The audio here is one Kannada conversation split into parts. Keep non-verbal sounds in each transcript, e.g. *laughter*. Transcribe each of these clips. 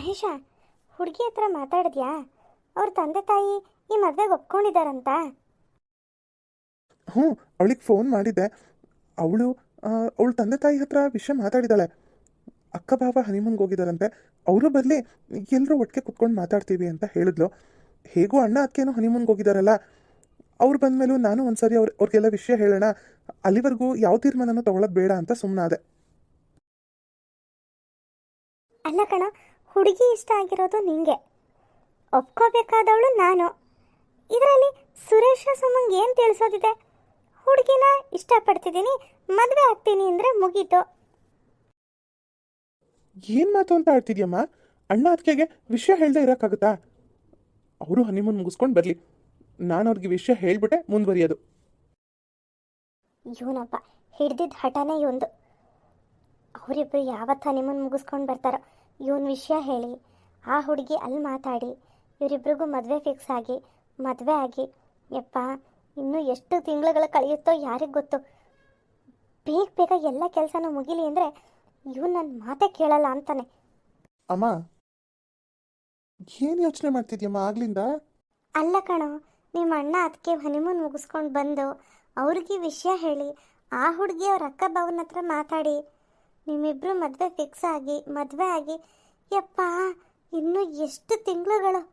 ಮಹೇಶ ಹುಡುಗಿ ಹತ್ರ ಮಾತಾಡಿದ್ಯಾ? ಅವ್ರ ತಂದೆ ತಾಯಿ ಈ ಮದುವೆಗೆ ಒಪ್ಕೊಂಡಿದ್ದಾರಂತ. ಹ್ಞೂ ಅವಳಿಗೆ ಫೋನ್ ಮಾಡಿದ್ದೆ ಅವಳು ಅವಳ ತಂದೆ ತಾಯಿ ಹತ್ರ ವಿಷಯ ಮಾತಾಡಿದಾಳೆ. ಅಕ್ಕ ಭಾವ ಹನಿಮೂನ್ಗೆ ಹೋಗಿದಾರಂತೆ. ಅವರು ಬರಲಿ ಎಲ್ಲರೂ ಒಟ್ಟಿಗೆ ಕುತ್ಕೊಂಡು ಮಾತಾಡ್ತೀವಿ ಅಂತ ಹೇಳಿದ್ಲು. ಹೇಗೂ ಅಣ್ಣ ಅದಕ್ಕೇನೋ ಹನಿಮೂನ್ಗೆ ಹೋಗಿದಾರಲ್ಲ. ಅವ್ರು ಬಂದಮೇಲೂ ನಾನು ಒಂದ್ಸರಿ ಅವ್ರ ಅವ್ರಿಗೆಲ್ಲ ವಿಷಯ ಹೇಳೋಣ. ಅಲ್ಲಿವರೆಗೂ ಯಾವ ತೀರ್ಮಾನನೂ ತಗೊಳ್ಳೋದು ಬೇಡ ಅಂತ ಸುಮ್ಮನಾದೆ ಅಲ್ಲ ಕಣ ಹುಡುಗಿ ಇಷ್ಟ ಆಗಿರೋದು ನಿಂಗೆ. ಒಪ್ಕೋಬೇಕಾದವಳು ನಾನು. ಇದರಲ್ಲಿ ಸುರೇಶ ಸುಮಂಗ್ ಏನು ತಿಳಿಸೋದಿದೆ? ಹುಡುಗಿನ ಇಷ್ಟಪಡ್ತಿದ್ದೀನಿ ಮದುವೆ ಆಗ್ತೀನಿ ಅಂದರೆ ಮುಗೀತು. ಏನು ಮಾತು ಅಂತ ಆಡ್ತಿದ್ಯಮ್ಮ? ಅಣ್ಣ ಅದಕ್ಕೆ ವಿಷಯ ಹೇಳ್ದೆ ಇರೋಕ್ಕಾಗುತ್ತಾ? ಅವರು ಹನಿಮೂನ್ ಮುಗಿಸ್ಕೊಂಡು ಬರಲಿ. ನಾನು ಅವ್ರಿಗೆ ವಿಷಯ ಹೇಳ್ಬಿಟ್ಟೆ ಮುಂದುವರಿಯೋದು. ಇವನಪ್ಪ ಹಿಡ್ದಿದ್ದ ಹಠನೇ ಇವಂದು. ಅವರಿಬ್ಬರು ಯಾವತ್ತು ಹನಿಮೂನ್ ಮುಗಿಸ್ಕೊಂಡು ಬರ್ತಾರೋ ಇವನ್ ವಿಷಯ ಹೇಳಿ. ಆ ಹುಡುಗಿ ಅಲ್ಲಿ ಮಾತಾಡಿ. ಇವರಿಬ್ರಿಗೂ ಮದುವೆ ಫಿಕ್ಸ್ ಆಗಿ ಮದುವೆ ಆಗಿ. ಯಪ್ಪ ಇನ್ನೂ ಎಷ್ಟು ತಿಂಗಳುಗಳು ಕಳೆಯುತ್ತೋ ಯಾರಿಗೆ ಗೊತ್ತು? ಬೇಗ ಬೇಗ ಎಲ್ಲ ಕೆಲಸನೂ ಮುಗಿಲಿ ಅಂದರೆ ಇವನು ನನ್ನ ಮಾತೇ ಕೇಳಲ್ಲ ಅಂತಾನೆ. ಅಮ್ಮ ಏನು ಯೋಚನೆ ಮಾಡ್ತಿದ್ಯಮ್ಮ ಆಗ್ಲಿಂದ? ಅಲ್ಲ ಕಣೋ ನಿಮ್ಮ ಅಣ್ಣ ಅದಕ್ಕೆ ಹನಿಮೂನ್ ಮುಗಿಸ್ಕೊಂಡು ಬಂದು ಅವ್ರಿಗೆ ವಿಷಯ ಹೇಳಿ ಆ ಹುಡುಗಿ ಅವ್ರ ಅಕ್ಕ ಬಾವನ ಹತ್ರ ಮಾತಾಡಿ. ನಿಮ್ಮಿಬ್ರು ಮದುವೆ ಫಿಕ್ಸ್ ಆಗಿ ಮದುವೆ ಆಗಿ. ಯಪ್ಪ ಇನ್ನೂ ಎಷ್ಟು ತಿಂಗಳುಗಳು?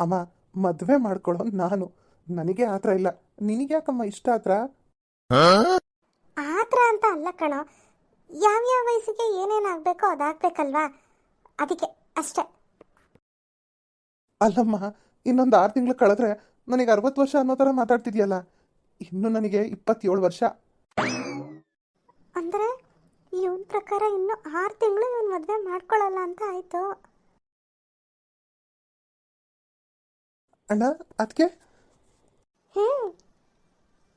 ಅಮ್ಮ ಮದುವೆ ಮಾಡ್ಕೊಳ್ಳೋ ನಾನು. ನನಗೆ ಆ ಥರ ಇಲ್ಲ. ನಿನಗೆ ಯಾಕಮ್ಮ ಇಷ್ಟ ಆತ್ರ? ಆತ್ರ ಅಂತ ಅಲ್ಲ ಕಣೋ. ಯಾವ್ಯಾವ ವಯಸ್ಸಿಗೆ ಏನೇನಾಗಬೇಕೋ ಅದಾಗಬೇಕಲ್ವಾ? ಅದಕ್ಕೆ ಅಷ್ಟೇ. ಅಲ್ಲಮ್ಮ ಇನ್ನೊಂದು ಆರು ತಿಂಗಳು ಕಳೆದ್ರೆ ನನಗೆ ಅರವತ್ತು ವರ್ಷ ಅನ್ನೋ ಥರ ಮಾತಾಡ್ತಿದ್ಯಲ್ಲ. ಇನ್ನು ನನಗೆ ಇಪ್ಪತ್ತೇಳು ವರ್ಷ. ಪ್ರಕಾರ ಇನ್ನು ಆರು ತಿಂಗಳು ಇವನು ಮದುವೆ ಮಾಡ್ಕೊಳ್ಳಲ್ಲ ಅಂತ ಆಯ್ತು. ಅಣ್ಣ ಅದಕ್ಕೆ ಹ್ಞೂ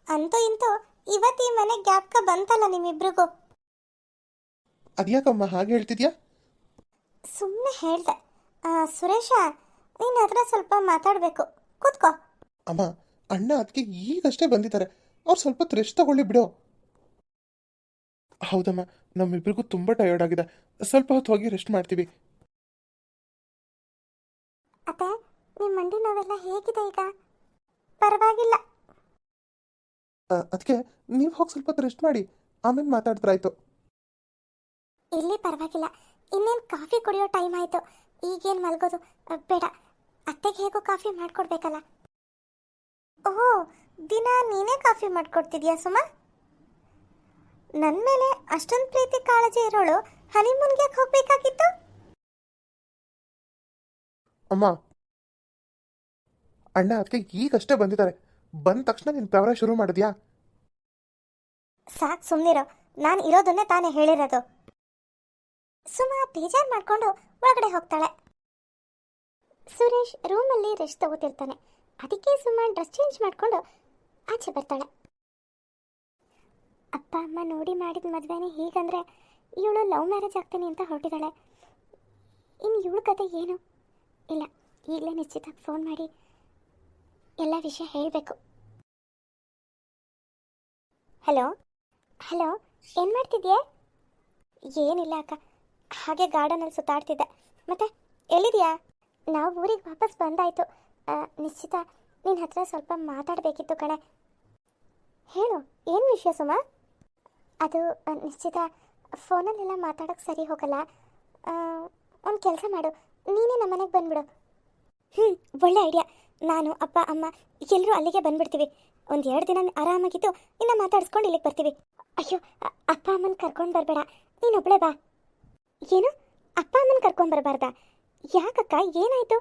ಅಂತೂ ಇಂತೂ ಇವತ್ತು ಈ ಮನೆ ಗ್ಯಾಪ್ಕ ಬಂತಲ್ಲ ನಿಮ್ಮಿಬ್ರಿಗೂ? ಅದ್ಯಾಕಮ್ಮ ಹಾಗೆ ಹೇಳ್ತಿದ್ಯಾ? ಸುಮ್ಮನೆ ಹೇಳ್ದೆ. ಆ, ಸುರೇಶ ನೀನ್ ಹತ್ರ ಸ್ವಲ್ಪ ಮಾತಾಡ್ಬೇಕು. ಕೂತ್ಕೋ. ಅಮ್ಮ ಅಣ್ಣ ಅದಕ್ಕೆ ಈಗಷ್ಟೇ ಬಂದಿದ್ದಾರೆ. ಅವ್ರು ಸ್ವಲ್ಪ ರೆಸ್ಟ್ ತಗೊಳ್ಳಿ ಬಿಡು. ಹೌದಮ್ಮ ನಮ್ಮಿಬ್ಬರಿಗೂ ತುಂಬ ಟಯರ್ಡ್ ಆಗಿದೆ. ಸ್ವಲ್ಪ ಹೊತ್ತು ಹೋಗಿ ರೆಸ್ಟ್ ಮಾಡ್ತೀವಿ. ಅತ್ತೆ ನಿಮ್ಮ ಮಂಡಿ ನೋವೆಲ್ಲ ಹೇಗಿದೆ ಈಗ? ಪರವಾಗಿಲ್ಲ. ಅದಕ್ಕೆ ನೀವು ಹೋಗಿ ಸ್ವಲ್ಪ ಹೊತ್ತು ರೆಸ್ಟ್ ಮಾಡಿ ಆಮೇಲೆ ಮಾತಾಡಿದ್ರಾಯ್ತು ಇಲ್ಲಿ ಪರವಾಗಿಲ್ಲ ಇನ್ನೇನು ಕಾಫಿ ಕುಡಿಯೋ ಟೈಮ್ ಆಯಿತು. ಈಗೇನು ಮಲಗೋದು ಬೇಡ. ಅತ್ತೆಗೆ ಹೇಗೋ ಕಾಫಿ ಮಾಡಿಕೊಡ್ಬೇಕಲ್ಲ. ಓಹ್ ದಿನ ನೀನೇ ಕಾಫಿ ಮಾಡಿಕೊಡ್ತಿದ್ಯಾ ಸುಮಾ? ನನ್ನ ಮೇಲೆ ಅಷ್ಟೊಂದು ಪ್ರೀತಿ ಕಾಳಜಿ ಇರೋಳು ಹನಿಮೂನ್ಗೆ ಹೋಗ್ಬೇಕಾಗಿತ್ತು? ಅಮ್ಮ. ಅಣ್ಣ ಅದಕ್ಕೆ ಈಗಷ್ಟೇ ಬಂದಿದ್ದಾರೆ. ಬಂದ ತಕ್ಷಣ ನೀನು ಪ್ರವರ ಶುರು ಮಾಡಿದ್ಯಾ? ಸಾಕ್ ಸುಮ್ಮನಿರೋ ನಾನು ಇರೋದನ್ನೇ ತಾನೇ ಹೇಳಿರೋದು. ಸುಮಾ ಬೇಜಾರು ಮಾಡ್ಕೊಂಡು ಒಳಗಡೆ ಹೋಗ್ತಾಳೆ. ಸುರೇಶ್ ರೂಮಲ್ಲಿ ರೆಸ್ಟ್ ತಗೋತಿರ್ತಾನೆ. ಅದಕ್ಕೆ ಸುಮಾ ಡ್ರೆಸ್ ಚೇಂಜ್ ಮಾಡ್ಕೊಂಡು ಆಚೆ ಬರ್ತಾಳೆ. ಅಪ್ಪ, ಅಮ್ಮ ನೋಡಿ ಮಾಡಿದ ಮದುವೆನೇ ಹೀಗಂದ್ರೆ ಇವಳು ಲವ್ ಮ್ಯಾರೇಜ್ ಆಗ್ತೀನಿ ಅಂತ ಹೊರಟಿದ್ದಾಳೆ ಇನ್ನು ಇವಳ ಕತೆ ಏನು? ಇಲ್ಲ, ಈಗಲೇ ನಿಶ್ಚಿತ ಫೋನ್ ಮಾಡಿ ಎಲ್ಲ ವಿಷಯ ಹೇಳಬೇಕು. ಹಲೋ? ಹಲೋ, ಏನು ಮಾಡ್ತಿದ್ಯೆ? ಏನಿಲ್ಲ ಅಕ್ಕ, ಹಾಗೆ ಗಾರ್ಡನಲ್ಲಿ ಸುತ್ತಾಡ್ತಿದ್ದೆ. ಮತ್ತೆ ಎಲ್ಲಿದೆಯಾ? ನಾವು ಊರಿಗೆ ವಾಪಸ್ ಬಂದಾಯಿತು. ನಿಶ್ಚಿತ ನಿನ್ನ ಹತ್ರ ಸ್ವಲ್ಪ ಮಾತಾಡಬೇಕಿತ್ತು ಕಣೆ. ಹೇಳು, ಏನು ವಿಷಯ ಸುಮಾ? ಅದು ನಿಶ್ಚಿತ ಫೋನಲ್ಲೆಲ್ಲ ಮಾತಾಡೋಕೆ ಸರಿ ಹೋಗಲ್ಲ. ಒಂದು ಕೆಲಸ ಮಾಡು. ನೀನೇ ನಮ್ಮ ಮನೆಗೆ ಬಂದ್ಬಿಡು. ಹ್ಞೂ ಒಳ್ಳೆ ಐಡಿಯಾ. ನಾನು, ಅಪ್ಪ, ಅಮ್ಮ ಎಲ್ಲರೂ ಅಲ್ಲಿಗೆ ಬಂದ್ಬಿಡ್ತೀವಿ. ಒಂದು ಎರಡು ದಿನ ಆರಾಮಾಗಿದ್ದು ಇನ್ನು ಮಾತಾಡಿಸ್ಕೊಂಡು ಇಲ್ಲಿಗೆ ಬರ್ತೀವಿ. ಅಯ್ಯೋ, ಅಪ್ಪ ಅಮ್ಮನ ಕರ್ಕೊಂಡು ಬರಬೇಡ. ನೀನೊಬ್ಳೆ ಬಾ. ಏನು? ಅಪ್ಪ ಅಮ್ಮನ ಕರ್ಕೊಂಡು ಬರಬಾರ್ದಾ? ಯಾಕಕ್ಕ? ಏನಾಯಿತು?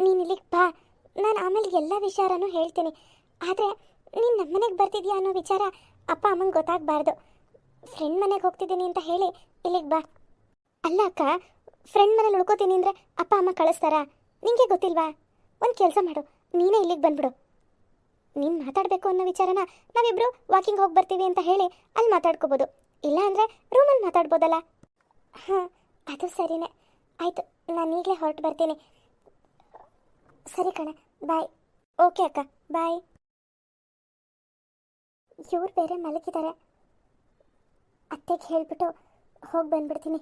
ನೀನು ಇಲ್ಲಿಗೆ ಬಾ. ನಾನು ಆಮೇಲೆ ಎಲ್ಲ ವಿಚಾರನೂ ಹೇಳ್ತೀನಿ. ಆದರೆ ನೀನು ನಮ್ಮ ಮನೆಗೆ ಬರ್ತಿದ್ಯಾ ಅನ್ನೋ ವಿಚಾರ ಅಪ್ಪ ಅಮ್ಮಂಗೆ ಗೊತ್ತಾಗಬಾರ್ದು. ಫ್ರೆಂಡ್ ಮನೆಗೆ ಹೋಗ್ತಿದ್ದೀನಿ ಅಂತ ಹೇಳಿ ಇಲ್ಲಿಗೆ ಬಾ. ಅಲ್ಲ ಅಕ್ಕ ಫ್ರೆಂಡ್ ಮನೇಲಿ ಉಳ್ಕೋತೀನಿ ಅಂದರೆ ಅಪ್ಪ ಅಮ್ಮ ಕಳಿಸ್ತಾರಾ? ನಿಂಗೆ ಗೊತ್ತಿಲ್ವಾ? ಒಂದು ಕೆಲಸ ಮಾಡು, ನೀನೇ ಇಲ್ಲಿಗೆ ಬಂದ್ಬಿಡು. ನೀನು ಮಾತಾಡಬೇಕು ಅನ್ನೋ ವಿಚಾರನ ನಾವಿಬ್ಬರು ವಾಕಿಂಗ್ ಹೋಗಿ ಬರ್ತೀವಿ ಅಂತ ಹೇಳಿ ಅಲ್ಲಿ ಮಾತಾಡ್ಕೋಬೋದು. ಇಲ್ಲ ಅಂದರೆ ರೂಮಲ್ಲಿ ಮಾತಾಡ್ಬೋದಲ್ಲ? ಹಾಂ, ಅದು ಸರಿನೇ. ಆಯಿತು, ನಾನು ಈಗಲೇ ಹೊರಟು ಬರ್ತೀನಿ. ಸರಿ ಕಣೆ, ಬಾಯ್. ಓಕೆ ಅಕ್ಕ, ಬಾಯ್. ಇವ್ರು ಬೇರೆ ಮಲಗಿದ್ದಾರೆ. ಅತ್ತೆಗೆ ಹೇಳ್ಬಿಟ್ಟು ಹೋಗಿ ಬಂದ್ಬಿಡ್ತೀನಿ.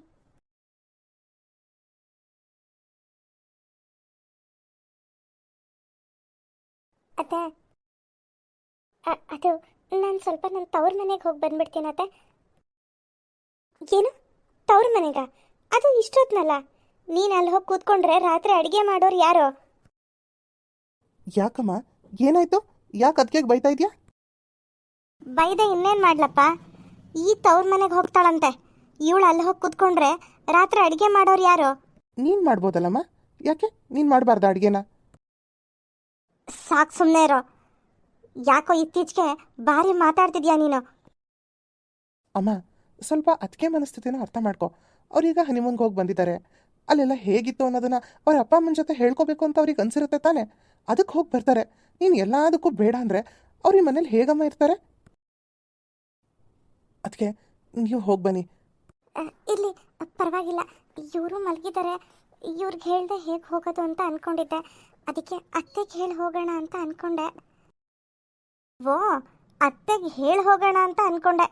ಅತ್ತೆ ಅದು ನಾನು ಸ್ವಲ್ಪ ನನ್ನ ತವ್ರ ಮನೆಗೆ ಹೋಗಿ ಬಂದ್ಬಿಡ್ತೀನಿ ಅತ್ತೆ. ಏನು? ತವ್ರ ಮನೆಗ? ಅದು ಇಷ್ಟೊತ್ತನಲ್ಲ ನೀನು ಅಲ್ಲಿ ಹೋಗಿ ಕೂತ್ಕೊಂಡ್ರೆ ರಾತ್ರಿ ಅಡುಗೆ ಮಾಡೋರು ಯಾರು? ಯಾಕಮ್ಮ? ಏನಾಯ್ತು? ಯಾಕೆ ಅದಕ್ಕೆ ಬೈತಾ ಇದೆಯಾ? ಬೈದೆ ಇನ್ನೇನು ಮಾಡ್ಲಪ್ಪ? ಈ ತವ್ರ ಮನೆಗೆ ಹೋಗ್ತಾಳಂತೆ. ಇವಳು ಅಲ್ಲಿ ಹೋಗಿ ಕೂತ್ಕೊಂಡ್ರೆ ರಾತ್ರಿ ಅಡುಗೆ ಮಾಡೋರು ಯಾರು? ನೀನ್ ಮಾಡ್ಬೋದಲ್ಲಮ್ಮ? ಯಾಕೆ? ನೀನ್ ಮಾಡಬಾರ್ದ ಅಡುಗೆನ? ಸಾಕು ಸುಮ್ಮನೆ ಇರೋ. ಯಾಕೋ ಇತ್ತೀಚೆಗೆ ಭಾರಿ ಮಾತಾಡ್ತಿದ್ಯಾ ನೀನು? ಅಮ್ಮ ಸ್ವಲ್ಪ ಅದಕ್ಕೆ ಮನಸ್ಥಿತಿನ ಅರ್ಥ ಮಾಡ್ಕೊ. ಅವ್ರೀಗ ಹನಿಮೂನ್ಗೆ ಹೋಗಿ ಬಂದಿದ್ದಾರೆ. ಅಲ್ಲೆಲ್ಲ ಹೇಗಿತ್ತು ಅನ್ನೋದನ್ನ ಅವ್ರ ಅಪ್ಪ ಅಮ್ಮನ ಜೊತೆ ಹೇಳ್ಕೋಬೇಕು ಅಂತ ಅವ್ರಿಗೆ ಅನ್ಸಿರುತ್ತೆ ತಾನೆ. ಅದಕ್ಕೆ ಹೋಗಿ ಬರ್ತಾರೆ. ನೀನು ಎಲ್ಲದಕ್ಕೂ ಬೇಡ ಅಂದರೆ ಅವ್ರ ಈ ಮನೇಲಿ ಹೇಗಮ್ಮ ಇರ್ತಾರೆ? ಅದಕ್ಕೆ ನೀವು ಹೋಗಿ ಬನ್ನಿ. ಇಲ್ಲಿ ಪರವಾಗಿಲ್ಲ. ಇವರು ಮಲಗಿದ್ದಾರೆ ಇವ್ರಿಗೆ ಹೇಳ್ದೆ ಹೇಗೆ ಹೋಗೋದು ಅಂತ ಅನ್ಕೊಂಡಿದ್ದೆ. ಅದಕ್ಕೆ ಅತ್ತೆಗೆ ಹೇಳಿ ಹೋಗೋಣ ಅಂತ ಅನ್ಕೊಂಡೆ. ಓ ಅತ್ತೆಗೆ ಹೇಳಿ ಹೋಗೋಣ ಅಂತ ಅನ್ಕೊಂಡೆ.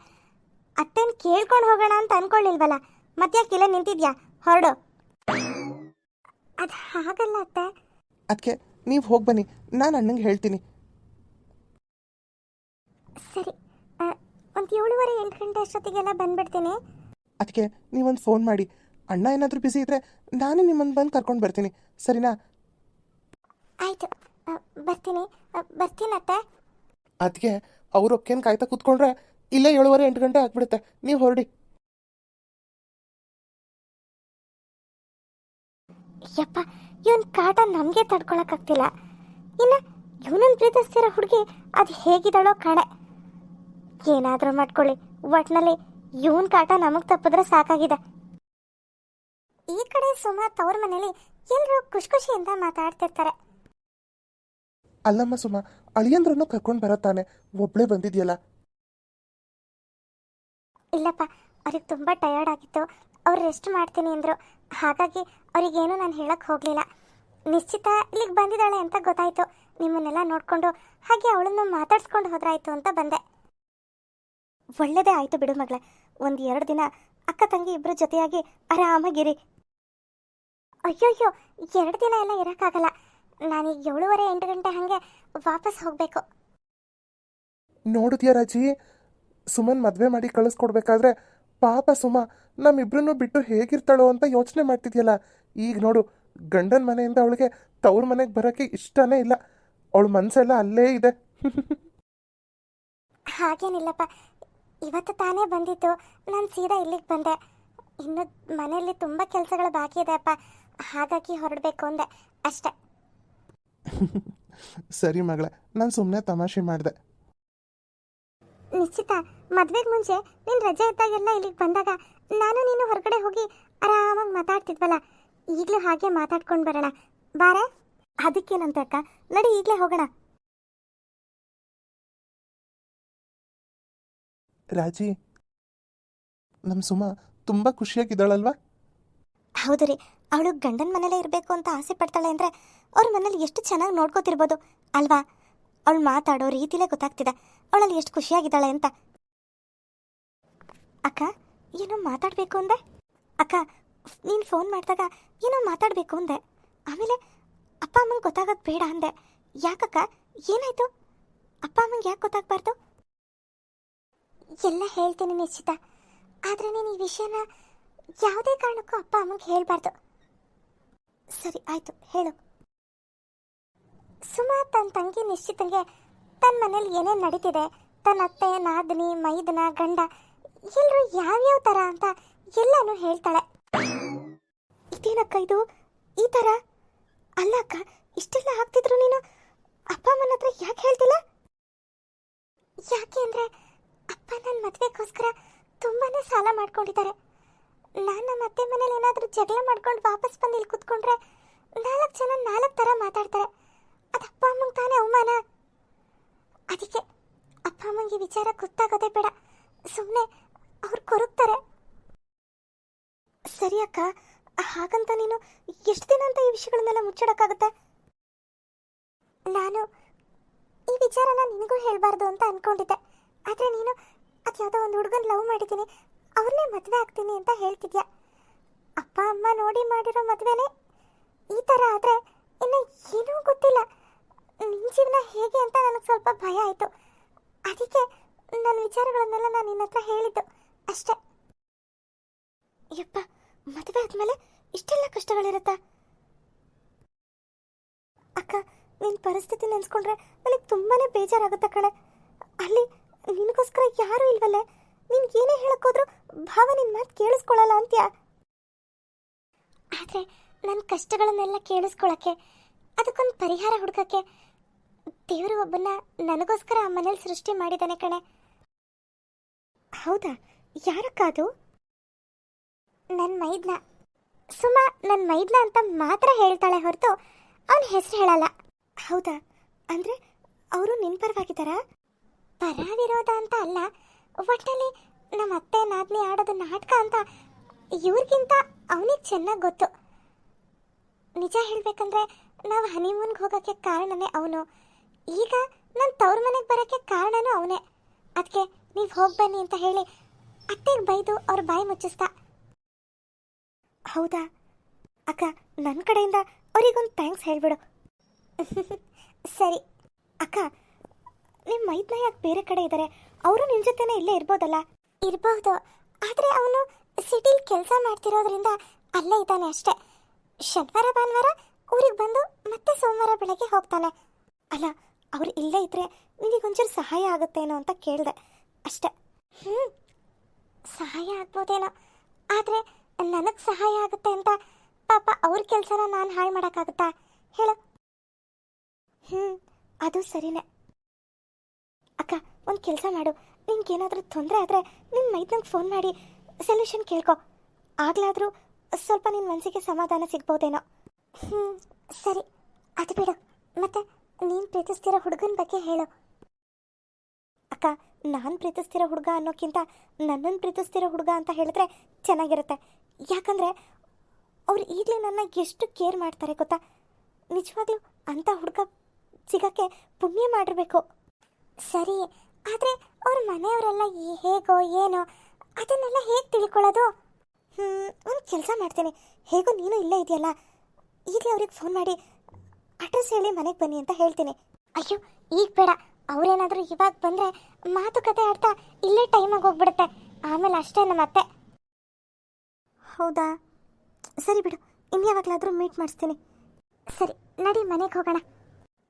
ಅತ್ತೆನ ಕೇಳ್ಕೊಂಡು ಹೋಗೋಣ ಅಂತ ಅನ್ಕೊಳ್ಳಿಲ್ವಲ್ಲ ಮತ್ತ್ಯಾಕೆ ಇಲ್ಲ ನಿಂತಿದ್ಯಾ? ಹೊರಡು. ಅದು ಹಾಗಲ್ಲ ಅತ್ತೆ. ಅದಕ್ಕೆ ನೀವು ಹೋಗಿ ಬನ್ನಿ. ನಾನು ಅಣ್ಣಂಗೆ ಹೇಳ್ತೀನಿ. ಸರಿ. ಒಂದು ಏಳುವರೆ ಎಂಟು ಗಂಟೆ ಅಷ್ಟೊತ್ತಿಗೆಲ್ಲ ಬಂದ್ಬಿಡ್ತೀನಿ. ಅದಕ್ಕೆ ನೀವೊಂದು ಫೋನ್ ಮಾಡಿ. ಅಣ್ಣ ಏನಾದರೂ ಬಿಸಿ ಇದ್ದರೆ ನಾನು ನಿಮ್ಮನ್ನು ಬಂದು ಕರ್ಕೊಂಡು ಬರ್ತೀನಿ. ಸರಿನಾ? ಆಯಿತು. ಬರ್ತೀನಿ. ಬರ್ತೀನತ್ತೆ ಬರ್ತೀನಿ ಅತ್ತ. ಅದಕ್ಕೆ ಅವ್ರು ಒಕ್ಕೇನು ಕಾಯ್ತಾ ಕೂತ್ಕೊಂಡ್ರೆ ಇಲ್ಲೇ ಏಳುವರೆ ಎಂಟು ಗಂಟೆ ಆಗ್ಬಿಡುತ್ತೆ. ನೀವು ಹೊರಡಿ. ಯಪ್ಪ ಇವನ್ ಕಾಟ ನಮಗೆ ತಡ್ಕೊಳಕ್ಕಾಗ್ತಿಲ್ಲ. ಇನ್ನು ಇವನನ್ನು ಪ್ರೀತಿಸ್ತಿರೋ ಹುಡುಗಿ ಅದು ಹೇಗಿದ್ದಾಳೋ ಕಾಣೆ. ಏನಾದರೂ ಮಾಡ್ಕೊಳ್ಳಿ. ಒಟ್ನಲ್ಲಿ ಇವನ್ ಕಾಟ ನಮಗೆ ತಪ್ಪಿದ್ರೆ ಸಾಕಾಗಿದೆ. ಈ ಕಡೆ ಸುಮಾ ತವ್ರ ಮನೇಲಿ ಎಲ್ಲರೂ ಖುಷಿ ಖುಷಿಯಿಂದ ಮಾತಾಡ್ತಿರ್ತಾರೆ. ಅಲ್ಲಮ್ಮ ಸುಮ ಅಳಿಯಂದ್ರನ್ನು ಕರ್ಕೊಂಡು ಬರತ್ತಾನೆ ಒಬ್ಳೆ ಬಂದಿದ್ಯಲ್ಲ. ಇಲ್ಲಪ್ಪ ಅವ್ರಿಗೆ ತುಂಬಾ ಟಯರ್ಡ್ ಆಗಿತ್ತು. ಅವ್ರು ರೆಸ್ಟ್ ಮಾಡ್ತೀನಿ ಅಂದ್ರು. ಹಾಗಾಗಿ ಅವ್ರಿಗೇನು ನಾನು ಹೇಳಕ್ ಹೋಗ್ಲಿಲ್ಲ. ನಿಶ್ಚಿತ ಇಲ್ಲಿಗೆ ಬಂದಿದ್ದಾಳೆ ಅಂತ ಗೊತ್ತಾಯ್ತು. ನಿಮ್ಮನ್ನೆಲ್ಲ ನೋಡ್ಕೊಂಡು ಹಾಗೆ ಅವಳನ್ನು ಮಾತಾಡ್ಸ್ಕೊಂಡು ಹೋದ್ರಾಯ್ತು ಅಂತ ಬಂದೆ. ಒಳ್ಳೇದೇ ಆಯಿತು ಬಿಡು ಮಗಳ. ಒಂದು ಎರಡು ದಿನ ಅಕ್ಕ ತಂಗಿ ಇಬ್ಬರ ಜೊತೆಯಾಗಿ ಆರಾಮಾಗಿರಿ. ಅಯ್ಯೋಯ್ಯೋ ಎರಡು ದಿನ ಎಲ್ಲ ಇರೋಕ್ಕಾಗಲ್ಲ. ನಾನೀಗ ಏಳುವರೆ ಎಂಟು ಗಂಟೆ ಹಂಗೆ ವಾಪಸ್ ಹೋಗಬೇಕು. ನೋಡಿದ್ಯಾ ರಾಜಿ? ಸುಮನ್ ಮದುವೆ ಮಾಡಿ ಕಳಿಸ್ಕೊಡ್ಬೇಕಾದ್ರೆ ಪಾಪ ಸುಮ ನಮ್ಮಿಬ್ರನ್ನೂ ಬಿಟ್ಟು ಹೇಗಿರ್ತಾಳೋ ಅಂತ ಯೋಚನೆ ಮಾಡ್ತಿದ್ಯಲ್ಲ. ಈಗ ನೋಡು ಗಂಡನ ಮನೆಯಿಂದ ಅವಳಿಗೆ ತವ್ರ ಮನೆಗೆ ಬರಕ್ಕೆ ಇಷ್ಟನೇ ಇಲ್ಲ. ಅವಳ ಮನಸ್ಸೆಲ್ಲ ಅಲ್ಲೇ ಇದೆ. *laughs* ಹಾಗೇನಿಲ್ಲಪ್ಪ ಇವತ್ತು ತಾನೇ ಬಂದಿತ್ತು ನಾನು ಸೀದಾ ಇಲ್ಲಿಗೆ ಬಂದೆ. ಇನ್ನು ಮನೆಯಲ್ಲಿ ತುಂಬ ಕೆಲಸಗಳು ಬಾಕಿ ಇದೆ ಅಪ್ಪ. ಹಾಗಾಗಿ ಹೊರಡಬೇಕು ಅಂದೆ. ಅಷ್ಟೆ. *laughs* ಸರಿ ಮಗಳ ನಾನು ಸುಮ್ಮನೆ ತಮಾಷೆ ಮಾಡಿದೆ. ನಿಶ್ಚಿತ. ಮದುವೆಗೆ ಮುಂಚೆ ನೀನು ರಜೆ ಇದ್ದಾಗೆಲ್ಲ ಇಲ್ಲಿಗೆ ಬಂದಾಗ ನಾನು ನೀನು ಹೊರಗಡೆ ಹೋಗಿ ಆರಾಮಾಗಿ ಮಾತಾಡ್ತಿದ್ವಲ್ಲ. ಈಗಲೂ ಹಾಗೆ ಮಾತಾಡ್ಕೊಂಡು ಬರೋಣ. ಬಾರೆ? ಅದಕ್ಕೇನಂತ ಅಕ್ಕ? ನಡಿ ಈಗಲೇ ಹೋಗೋಣ. ರಾಜಿ ನಮ್ಮ ಸುಮ ತುಂಬ ಖುಷಿಯಾಗಿದ್ದಾಳಲ್ವಾ? ಹೌದು ರೀ. ಅವಳು ಗಂಡನ ಮನೇಲೇ ಇರಬೇಕು ಅಂತ ಆಸೆ ಪಡ್ತಾಳೆ ಅಂದರೆ ಅವ್ರ ಮನೇಲಿ ಎಷ್ಟು ಚೆನ್ನಾಗಿ ನೋಡ್ಕೋತಿರ್ಬೋದು, ಅಲ್ವಾ? ಅವಳು ಮಾತಾಡೋ ರೀತಿಲೇ ಗೊತ್ತಾಗ್ತಿದೆ. ಅವಳಲ್ಲಿ ಎಷ್ಟು ಖುಷಿಯಾಗಿದ್ದಾಳೆ ಅಂತ. ಅಕ್ಕ, ಏನೋ ಮಾತಾಡಬೇಕು ಅಂದೆ? ಅಕ್ಕ, ನೀನು ಫೋನ್ ಮಾಡಿದಾಗ ಏನೋ ಮಾತಾಡಬೇಕು ಅಂದೆ. ಆಮೇಲೆ ಅಪ್ಪ ಅಮ್ಮಂಗೆ ಗೊತ್ತಾಗೋದು ಬೇಡ ಅಂದೆ. ಯಾಕಕ್ಕ? ಏನಾಯ್ತು? ಅಪ್ಪ ಅಮ್ಮಂಗೆ ಯಾಕೆ ಗೊತ್ತಾಗಬಾರ್ದು? ಎಲ್ಲ ಹೇಳ್ತೀನಿ ನಿಶ್ಚಿತ. ಆದರೆ ನೀನು ಈ ವಿಷಯನ ಯಾವುದೇ ಕಾರಣಕ್ಕೂ ಅಪ್ಪ ಅಮ್ಮಗೆ ಹೇಳಬಾರ್ದು. ಸರಿ, ಆಯ್ತು, ಹೇಳು. ಸುಮಾ ತನ್ನ ತಂಗಿ ನಿಶ್ಚಿತಂಗೆ ತನ್ನ ಮನೇಲಿ ಏನೇನು ನಡೀತಿದೆ? ತನ್ನ ಅತ್ತೆ ನಾದಿನಿ, ಮೈದನ, ಗಂಡ ಎಲ್ಲರೂ ಯಾವ್ಯಾವ ಥರ ಅಂತ ಎಲ್ಲನೂ ಹೇಳ್ತಾಳೆ. ಇದೇನಕ್ಕ ಇದು? ಈ ಥರ ಅಲ್ಲ ಅಕ್ಕ, ಇಷ್ಟೆಲ್ಲ ಆಗ್ತಿದ್ರು ನೀನು? ಅಪ್ಪ ಅಮ್ಮನ ಹತ್ರ ಯಾಕೆ ಹೇಳ್ತಿಲ್ಲ? ಯಾಕೆ ಅಂದರೆ ಅಪ್ಪ ನನ್ನ ಮದುವೆಗೋಸ್ಕರ ತುಂಬಾನೇ ಸಾಲ ಮಾಡ್ಕೊಂಡಿದ್ದಾರೆ. ನಾನು ನಮ್ಮ ಅತ್ತೆ ಮನೇಲಿ ಏನಾದರೂ ಜಗಳ ಮಾಡ್ಕೊಂಡು ವಾಪಸ್ ಬಂದು ಇಲ್ಲಿ ಕೂತ್ಕೊಂಡ್ರೆ ನಾಲ್ಕು ಜನ ನಾಲ್ಕು ಥರ ಮಾತಾಡ್ತಾರೆ. ಅದು ಅಪ್ಪ ಅಮ್ಮಂಗೆ ತಾನೇ ಅವಮಾನ? ಅದಕ್ಕೆ ಅಪ್ಪ ಅಮ್ಮಂಗೆ ವಿಚಾರ ಗೊತ್ತಾಗೋದೇ ಬೇಡ. ಸುಮ್ಮನೆ ಅವ್ರು ಕೊರಗ್ತಾರೆ. ಸರಿ ಅಕ್ಕ, ಹಾಗಂತ ನೀನು ಎಷ್ಟು ದಿನ ಅಂತ ಈ ವಿಷಯಗಳನ್ನೆಲ್ಲ ಮುಚ್ಚಿಡೋಕ್ಕಾಗುತ್ತೆ? ನಾನು ಈ ವಿಚಾರನ ನಿನಗೂ ಹೇಳಬಾರ್ದು ಅಂತ ಅನ್ಕೊಂಡಿದ್ದೆ. ಆದರೆ ನೀನು ಅದು ಯಾವುದೋ ಒಂದು ಹುಡುಗನ ಲವ್ ಮಾಡಿದ್ದೀನಿ ಅವ್ರನ್ನೇ ಮದುವೆ ಆಗ್ತೀನಿ ಅಂತ ಹೇಳ್ತಿದ್ಯಾ? ಅಪ್ಪ, ಅಮ್ಮ ನೋಡಿ ಮಾಡಿರೋ ಮದುವೆನೇ ಈ ಥರ ಆದರೆ ಇನ್ನು ಏನೂ ಗೊತ್ತಿಲ್ಲ. ನಿನ್ನ ಜೀವನ ಹೇಗೆ ಅಂತ ನನಗೆ ಸ್ವಲ್ಪ ಭಯ ಆಯಿತು. ಅದಕ್ಕೆ ನನ್ನ ವಿಚಾರಗಳನ್ನೆಲ್ಲ ನಾನು ನಿನ್ನ ಹತ್ರ ಹೇಳಿದ್ದು ಅಷ್ಟೇ. ಯಪ್ಪ, ಮದುವೆ ಆದ್ಮೇಲೆ ಇಷ್ಟೆಲ್ಲ ಕಷ್ಟಗಳಿರುತ್ತಾ? ಅಕ್ಕ ನಿನ್ನ ಪರಿಸ್ಥಿತಿ ನೆನೆಸ್ಕೊಂಡ್ರೆ ನನಗೆ ತುಂಬಾನೇ ಬೇಜಾರಾಗುತ್ತೆ ಕಣೆ. ಅಲ್ಲಿ ನಿನಗೋಸ್ಕರ ಯಾರೂ ಇಲ್ವಲ್ಲೇ? ನಿನ್ಗೆ ಏನೇ ಹೇಳಕ್ಕೋದ್ರು ಭಾವ ನಿನ್ನ ಮಾತು ಕೇಳಿಸ್ಕೊಳ್ಳಲ್ಲ ಅಂತ್ಯ? ಆದರೆ ನನ್ನ ಕಷ್ಟಗಳನ್ನೆಲ್ಲ ಕೇಳಿಸ್ಕೊಳಕ್ಕೆ, ಅದಕ್ಕೊಂದು ಪರಿಹಾರ ಹುಡುಕಕ್ಕೆ ದೇವರು ಒಬ್ಬನ ನನಗೋಸ್ಕರ ಆ ಮನೇಲಿ ಸೃಷ್ಟಿ ಮಾಡಿದ್ದಾನೆ ಕಣೆ. ಹೌದಾ? ಯಾರಕ್ಕಾದು ನನ್ನ ಮೈದ್ನ. ಸುಮ ನನ್ನ ಮೈದ್ನ ಅಂತ ಮಾತ್ರ ಹೇಳ್ತಾಳೆ ಹೊರತು ಅವನ ಹೆಸರು ಹೇಳಲ್ಲ. ಹೌದಾ? ಅಂದರೆ ಅವರು ನಿನ್ ಪರವಾಗಿದ್ದಾರಾ? ಪರ ಅಂತ ಅಲ್ಲ ಒಟ್ಟಲ್ಲಿ ನಮ್ಮ ಅತ್ತೆ ನಾದ್ನಿ ಆಡೋದು ನಾಟಕ ಅಂತ ಇವ್ರಿಗಿಂತ ಅವನಿಗೆ ಚೆನ್ನಾಗಿ ಗೊತ್ತು. ನಿಜ ಹೇಳಬೇಕಂದ್ರೆ ನಾವು ಹನಿಮೂನ್ಗೆ ಹೋಗೋಕ್ಕೆ ಕಾರಣನೇ ಅವನು. ಈಗ ನನ್ನ ತವ್ರ ಮನೆಗೆ ಬರೋಕ್ಕೆ ಕಾರಣನೂ ಅವನೇ. ಅದಕ್ಕೆ ನೀವು ಹೋಗಿ ಬನ್ನಿ ಅಂತ ಹೇಳಿ ಅತ್ತೆಗೆ ಬೈದು ಅವ್ರ ಬಾಯಿ ಮುಚ್ಚಿಸ್ತಾ. ಹೌದಾ? ಅಕ್ಕ ನನ್ನ ಕಡೆಯಿಂದ ಅವರಿಗೊಂದು ಥ್ಯಾಂಕ್ಸ್ ಹೇಳಿಬಿಡು. *laughs* ಸರಿ. ಅಕ್ಕ ನಿಮ್ಮ ಮೈದ್ನ ಬೇರೆ ಕಡೆ ಇದ್ದಾರೆ ಅವರು ನಿಮ್ಮ ಜೊತೆನೇ ಇಲ್ಲೇ ಇರ್ಬೋದಲ್ಲ? ಇರಬಹುದು ಆದರೆ ಅವನು ಸಿಟಿಲಿ ಕೆಲಸ ಮಾಡ್ತಿರೋದ್ರಿಂದ ಅಲ್ಲೇ ಇದ್ದಾನೆ ಅಷ್ಟೇ. ಶನಿವಾರ, ಭಾನುವಾರ ಊರಿಗೆ ಬಂದು ಮತ್ತೆ ಸೋಮವಾರ ಬೆಳಗ್ಗೆ ಹೋಗ್ತಾನೆ. ಅಲ್ಲ, ಅವ್ರು ಇಲ್ಲೇ ಇದ್ರೆ ಒಂಚೂರು ಸಹಾಯ ಆಗುತ್ತೇನೋ ಅಂತ ಕೇಳಿದೆ. ಅಷ್ಟೆ. ಹ್ಞೂ ಸಹಾಯ ಆಗ್ಬೋದೇನೋ. ಆದರೆ ನನಗೆ ಸಹಾಯ ಆಗುತ್ತೆ ಅಂತ ಪಾಪ ಅವ್ರ ಕೆಲಸನ ನಾನು ಹಾಳು ಮಾಡೋಕ್ಕಾಗುತ್ತಾ? ಹೇಳು. ಹ್ಞೂ ಅದು ಸರಿನೇ. ಒಂದು ಕೆಲಸ ಮಾಡು. ನಿನ್ಗೇನಾದರೂ ತೊಂದರೆ ಆದರೆ ನಿನ್ನ ಮೈದ್ನಂಗೆ ಫೋನ್ ಮಾಡಿ ಸೊಲ್ಯೂಷನ್ ಕೇಳ್ಕೊ. ಆಗ್ಲಾದರೂ ಸ್ವಲ್ಪ ನಿನ್ನ ಮನಸ್ಸಿಗೆ ಸಮಾಧಾನ ಸಿಗ್ಬೋದೇನೋ. ಹ್ಞೂ ಸರಿ. ಅದು ಬಿಡು. ಮತ್ತೆ ನೀನು ಪ್ರೀತಿಸ್ತಿರೋ ಹುಡುಗನ ಬಗ್ಗೆ ಹೇಳು. ಅಕ್ಕ, ನಾನು ಪ್ರೀತಿಸ್ತಿರೋ ಹುಡುಗ ಅನ್ನೋಕ್ಕಿಂತ ನನ್ನನ್ನು ಪ್ರೀತಿಸ್ತಿರೋ ಹುಡುಗ ಅಂತ ಹೇಳಿದ್ರೆ ಚೆನ್ನಾಗಿರುತ್ತೆ. ಯಾಕಂದರೆ ಅವ್ರು ಈಗಲೇ ನನ್ನ ಎಷ್ಟು ಕೇರ್ ಮಾಡ್ತಾರೆ ಗೊತ್ತಾ? ನಿಜವಾಗ್ಲೂ ಅಂಥ ಹುಡುಗ ಸಿಗೋಕ್ಕೆ ಪುಣ್ಯ ಮಾಡಿರಬೇಕು. ಸರಿ ಆದರೆ ಅವ್ರ ಮನೆಯವರೆಲ್ಲ ಹೇಗೋ ಏನೋ ಅದನ್ನೆಲ್ಲ ಹೇಗೆ ತಿಳ್ಕೊಳ್ಳೋದು? ಹ್ಞೂ ಒಂದು ಕೆಲಸ ಮಾಡ್ತೀನಿ. ಹೇಗೋ ನೀನು ಇಲ್ಲೇ ಇದೆಯಲ್ಲ? ಈಗಲೇ ಅವ್ರಿಗೆ ಫೋನ್ ಮಾಡಿ ಅಡ್ರೆಸ್ ಹೇಳಿ ಮನೆಗೆ ಬನ್ನಿ ಅಂತ ಹೇಳ್ತೀನಿ. ಅಯ್ಯೋ, ಈಗ ಬೇಡ. ಅವರೇನಾದರೂ ಇವಾಗ ಬಂದರೆ ಮಾತುಕತೆ ಆಡ್ತಾ ಇಲ್ಲೇ ಟೈಮಾಗಿ ಹೋಗ್ಬಿಡುತ್ತೆ. ಆಮೇಲೆ ಅಷ್ಟೇ ನಮ್ಮ ಅತ್ತೆ. ಹೌದಾ? ಸರಿ ಬಿಡು ಇನ್ಯಾವಾಗಲಾದರೂ ಮೀಟ್ ಮಾಡಿಸ್ತೀನಿ. ಸರಿ, ನಡಿ ಮನೆಗೆ ಹೋಗೋಣ.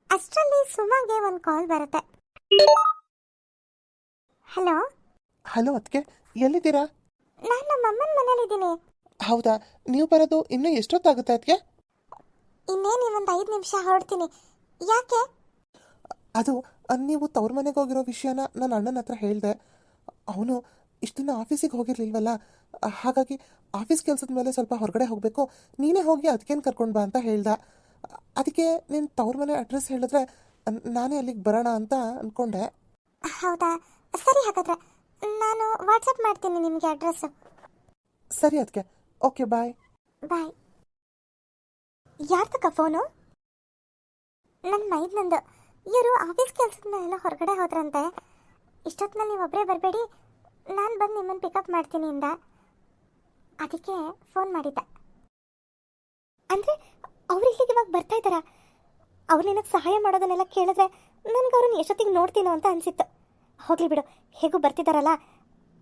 ಅಷ್ಟರಲ್ಲಿ ಸುಮಾಗೆ ಒಂದು ಕಾಲ್ ಬರುತ್ತೆ. ಹಲೋ? ಹಲೋ ಅದಕ್ಕೆ ಎಲ್ಲಿದ್ದೀರಾ? ನಾನು ನಮ್ಮ ಅಮ್ಮನ ಮನೇಲಿದ್ದೀನಿ ಹೌದಾ? ನೀವು ಬರೋದು ಇನ್ನೂ ಎಷ್ಟೊತ್ತಾಗುತ್ತೆ ಅದಕ್ಕೆ ಇನ್ನೇನು ಒಂದು ಐದು ನಿಮಿಷ ಹೊರಡ್ತೀನಿ. ಯಾಕೆ? ಅದು ನೀವು ತವ್ರ ಮನೆಗೆ ಹೋಗಿರೋ ವಿಷಯನ ನನ್ನ ಅಣ್ಣನ ಹತ್ರ ಹೇಳಿದೆ. ಅವನು ಇಷ್ಟು ದಿನ ಆಫೀಸಿಗೆ ಹೋಗಿರ್ಲಿಲ್ವಲ್ಲ? ಹಾಗಾಗಿ ಆಫೀಸ್ ಕೆಲಸದ ಮೇಲೆ ಸ್ವಲ್ಪ ಹೊರಗಡೆ ಹೋಗಬೇಕು. ನೀನೇ ಹೋಗಿ ಅದಕ್ಕೇನು ಕರ್ಕೊಂಡು ಬಾ ಅಂತ ಹೇಳ್ದ. ಅದಕ್ಕೆ ನೀನು ತವ್ರ ಮನೆ ಅಡ್ರೆಸ್ ಹೇಳಿದ್ರೆ ನಾನೇ ಅಲ್ಲಿಗೆ ಬರೋಣ ಅಂತ ಅಂದ್ಕೊಂಡೆ ಹೌದಾ? ಸರಿ ಹಾಗಾದ್ರೆ ನಾನು ವಾಟ್ಸಪ್ ಮಾಡ್ತೀನಿ ನಿಮಗೆ ಅಡ್ರೆಸ್ಸು ಸರಿ ಅದಕ್ಕೆ ಓಕೆ ಬಾಯ್ ಬಾಯ್ ಯಾರ್ದಕ್ಕ ಫೋನು ನನ್ನ ಮೈದ್ನಂದು ಇವರು ಆಫೀಸ್ ಕೆಲಸದ ಮೇಲೆಲ್ಲ ಹೊರಗಡೆ ಹೋದ್ರಂತೆ. ಇಷ್ಟೊತ್ತಿನಲ್ಲಿ ನೀವು ಒಬ್ಬರೇ ಬರಬೇಡಿ. ನಾನು ಬಂದು ನಿಮ್ಮನ್ನು ಪಿಕಪ್ ಮಾಡ್ತೀನಿ ಇಂದ. ಅದಕ್ಕೆ ಫೋನ್ ಮಾಡಿದ್ದೆ. ಅಂದರೆ ಅವ್ರು ಇಲ್ಲಿಗೆ ಇವಾಗ ಬರ್ತಾ ಇದ್ದಾರಾ? ಅವ್ರು ನಿನಗೆ ಸಹಾಯ ಮಾಡೋದನ್ನೆಲ್ಲ ಕೇಳಿದ್ರೆ ನನಗೆ ಅವ್ರನ್ನ ಎಷ್ಟೊತ್ತಿಗೆ ನೋಡ್ತೀನೋ ಅಂತ ಅನಿಸಿತ್ತು. ಹೋಗ್ಲಿ ಬಿಡು. ಹೇಗೂ ಬರ್ತಿದ್ದಾರಲ್ಲ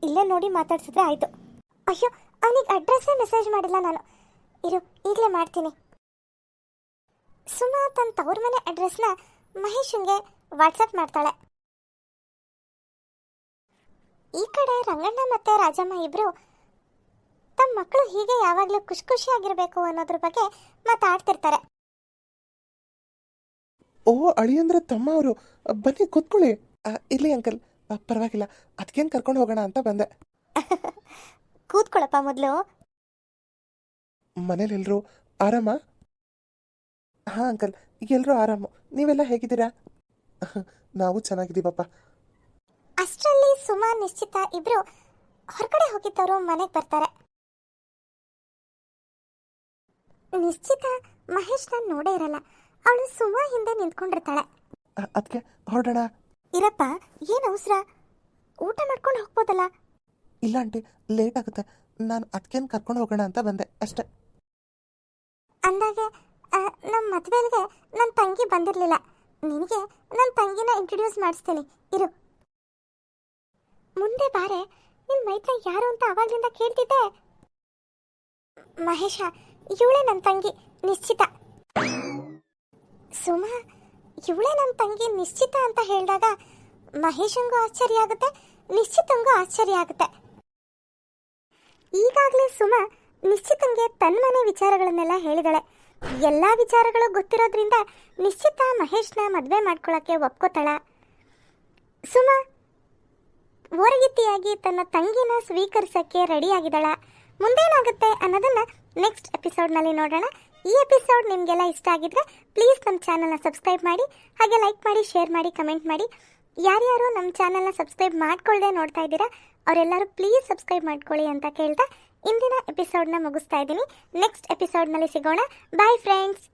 ಇಲ್ಲೇ ನೋಡಿ ಮಾತಾಡ್ಸಿದ್ರೆ ಆಯಿತು. ಅಯ್ಯೋ, ಅವನಿಗೆ ಅಡ್ರೆಸ್ಸೇ ಮೆಸೇಜ್ ಮಾಡಿಲ್ಲ ನಾನು. ಇರು, ಈಗಲೇ ಮಾಡ್ತೀನಿ. ಸುಮಾ ತನ್ನ ತವ್ರ ಮನೆ ಅಡ್ರೆಸ್ನ ಮಹೇಶನ್ಗೆ ವಾಟ್ಸಪ್ ಮಾಡ್ತಾಳೆ. ಈ ಕಡೆ ರಂಗಣ್ಣ ಮತ್ತೆ ರಾಜಮ್ಮ ಇಬ್ರು ತಮ್ಮ ಮಕ್ಕಳು ಹೀಗೆ ಯಾವಾಗಲೂ ಖುಷಿ ಖುಷಿಯಾಗಿರ್ಬೇಕು ಅನ್ನೋದ್ರ ಬಗ್ಗೆ ಮಾತಾಡ್ತಿರ್ತಾರೆ. ಓ ಅಳಿಯಂದ್ರ ತಮ್ಮ ಅವರು. ಬನ್ನಿ, ಕೂತ್ಕೊಳ್ಳಿ. ಇರ್ಲಿ ಅಂಕಲ್. ಪರವಾಗಿಲ್ಲ. ಅದಕ್ಕೇನು ಕರ್ಕೊಂಡು ಹೋಗೋಣ ಅಂತ ಬಂದೆ. *laughs* ಕೂತ್ಕೊಳಪ್ಪ ಮೊದಲು. ಮನೇಲಿ ಎಲ್ಲರೂ ಆರಾಮ? ಹಾಂ ಅಂಕಲ್. ಎಲ್ಲರೂ ಆರಾಮು. ನೀವೆಲ್ಲ ಹೇಗಿದ್ದೀರಾ? ನಾವು ಚೆನ್ನಾಗಿದ್ದೀವಪ್ಪ. ಅಷ್ಟರಲ್ಲಿ ಸುಮಾ ನಿಶ್ಚಿತ ಇಬ್ರು ಹೊರಗಡೆ ಹೋಗಿದ್ದವರು ಮನೆಗೆ ಬರ್ತಾರೆ. ನಿಶ್ಚಿತ ಮಹೇಶ್ನ ನೋಡೇ ಇರಲ್ಲ. ಅವಳು ಸುಮಾ ಹಿಂದೆ ನಿಂತ್ಕೊಂಡಿರ್ತಾಳೆ. ಅದಕ್ಕೆ ಹೊರಡೋಣ. ಇರಪ್ಪ ಏನು ಅವಸರ? ಊಟ ಮಾಡ್ಕೊಂಡು ಹೋಗ್ಬೋದಲ್ಲ? ಇಲ್ಲ ಆಂಟಿ ಲೇಟ್ ಆಗುತ್ತೆ. ನಾನು ಅದಕ್ಕೇನು ಕರ್ಕೊಂಡು ಹೋಗೋಣ ಅಂತ ಬಂದೆ ಅಷ್ಟೆ. ಅಂದಾಗೆ ನಮ್ಮ ಮದುವೆಗೆ ನನ್ನ ತಂಗಿ ಬಂದಿರಲಿಲ್ಲ. ನಿನಗೆ ನನ್ನ ತಂಗಿನ ಇಂಟ್ರೊಡ್ಯೂಸ್ ಮಾಡಿಸ್ತೇನೆ. ಇರು. ಮುಂದೆ ಬಾರೆ ನಿನ್ ಮೈತ್ರ ಯಾರು ಅಂತ ಅವಾಗ್ಲಿಂದ ಕೇಳ್ತಿದ್ದೆ? ಮಹೇಶ ಇವಳೇ ನನ್ನ ತಂಗಿ ನಿಶ್ಚಿತ. ಸುಮಾ ಇವಳೇ ನನ್ನ ತಂಗಿ ನಿಶ್ಚಿತ ಅಂತ ಹೇಳಿದಾಗ ಮಹೇಶಂಗೂ ಆಶ್ಚರ್ಯ ಆಗುತ್ತೆ, ನಿಶ್ಚಿತಂಗೂ ಆಶ್ಚರ್ಯ ಆಗುತ್ತೆ. ಈಗಾಗಲೇ ಸುಮ ನಿಶ್ಚಿತಂಗೆ ತನ್ನ ಮನೆ ವಿಚಾರಗಳನ್ನೆಲ್ಲ ಹೇಳಿದಾಳೆ. ಎಲ್ಲ ವಿಚಾರಗಳು ಗೊತ್ತಿರೋದ್ರಿಂದ ನಿಶ್ಚಿತ ಮಹೇಶ್ನ ಮದುವೆ ಮಾಡ್ಕೊಳ್ಳೋಕ್ಕೆ ಒಪ್ಕೋತಾಳ. ಸುಮ ಓರಗಿತ್ತಿಯಾಗಿ ತನ್ನ ತಂಗಿನ ಸ್ವೀಕರಿಸೋಕ್ಕೆ ರೆಡಿಯಾಗಿದ್ದಾಳ ಮುಂದೇನಾಗುತ್ತೆ ಅನ್ನೋದನ್ನ ನೆಕ್ಸ್ಟ್ ಎಪಿಸೋಡ್ನಲ್ಲಿ ನೋಡೋಣ. ಈ ಎಪಿಸೋಡ್ ನಿಮಗೆಲ್ಲ ಇಷ್ಟ ಆಗಿದ್ರೆ ಪ್ಲೀಸ್ ನಮ್ಮ ಚಾನಲ್ನ ಸಬ್ಸ್ಕ್ರೈಬ್ ಮಾಡಿ, ಹಾಗೆ ಲೈಕ್ ಮಾಡಿ ಶೇರ್ ಮಾಡಿ ಕಮೆಂಟ್ ಮಾಡಿ. ಯಾರ್ಯಾರು ನಮ್ಮ ಚಾನಲ್ನ ಸಬ್ಸ್ಕ್ರೈಬ್ ಮಾಡ್ಕೊಳ್ಳದೆ ನೋಡ್ತಾ ಇದ್ದೀರಾ, ಅವರೆಲ್ಲರೂ ಪ್ಲೀಸ್ ಸಬ್ಸ್ಕ್ರೈಬ್ ಮಾಡ್ಕೊಳ್ಳಿ ಅಂತ ಕೇಳ್ತಾ ಇಂದಿನ ಎಪಿಸೋಡ್ನ ಮುಗಿಸ್ತಾ ಇದ್ದೀನಿ. ನೆಕ್ಸ್ಟ್ ಎಪಿಸೋಡ್ನಲ್ಲಿ ಸಿಗೋಣ. Bye friends